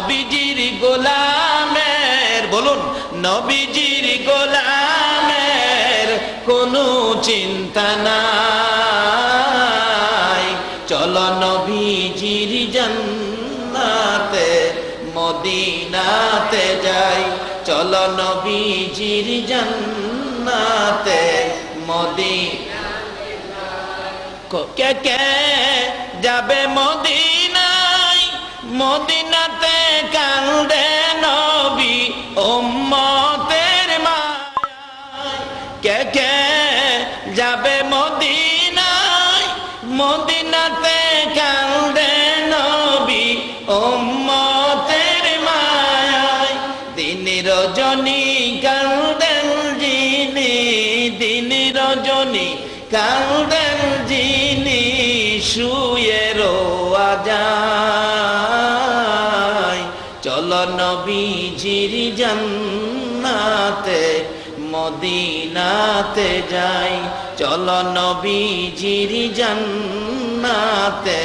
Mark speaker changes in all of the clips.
Speaker 1: নবীজির গোলামের, বলুন, নবীজির গোলামের কোনো চিন্তা নাই। চলো নবীজির জান্নাতে, মদিনাতে যাই। চলো নবীজির জান্নাতে মদিনা কে কে যাবে মদিনায়? মদিনাতে কান্দে নবী উম্মতের মায়ায়। কে কে যাবে মদিনায়? মদিনাতে কান্দে নবী উম্মতের মায়ায়। দিন রজনী কান্দেন যিনি দিন রজনী কান্দেন যিনি, শুয়ে রোয়া যায়। নবীজির জান্নাতে, মদিনাতে যাই। চল নবীজির জান্নাতে,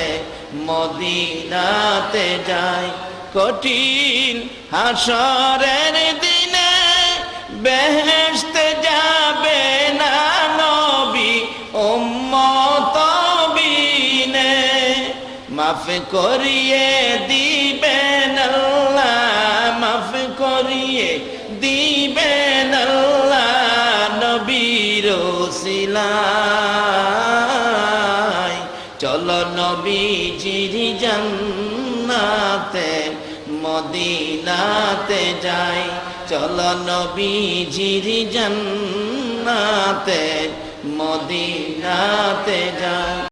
Speaker 1: মদিনাতে যাই। কঠিন হাসরের দিনে বেহেশতে যাবে না নবী, উম্মত মাফ করিয়ে দিবেন দিবেন আল্লাহ নবীর সিলাই চলো নবীজির জান্নাতে মদিনাতে যাই। চলো নবীজির জান্নাতে মদিনাতে যাই।